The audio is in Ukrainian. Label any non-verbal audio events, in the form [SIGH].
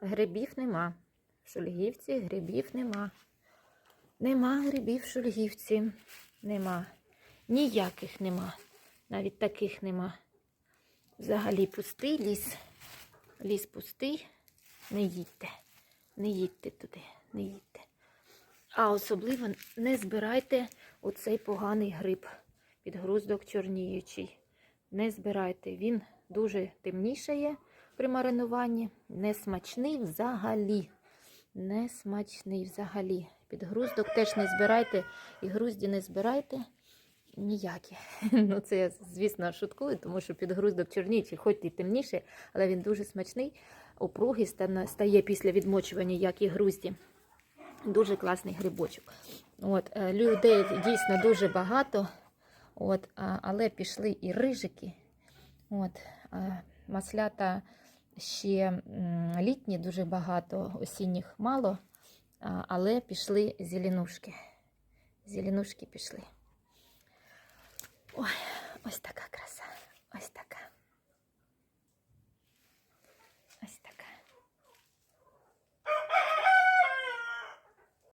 Грибів нема. В Шульгівці грибів нема. Нема грибів в Шульгівці. Нема. Ніяких нема. Навіть таких нема. Взагалі пустий ліс. Ліс пустий. Не їдьте. Не їдьте туди. Не їдьте. А особливо не збирайте оцей поганий гриб. Підгруздок чорніючий. Не збирайте. Він дуже темнішає при маринуванні. Не смачний взагалі. Не смачний взагалі. Підгруздок теж не збирайте і грузді не збирайте. Ніякі. [LAUGHS] Ну, це я, звісно, шуткую, тому що підгруздок чорніючий, хоч і темніший, але він дуже смачний. Опругий стає після відмочування, як і грузді. Дуже класний грибочок. От, е, людей дійсно дуже багато, от, але пішли і рижики. От, маслята ще літні, дуже багато, осінніх мало, але пішли зеленушки. Зеленушки пішли. Ой.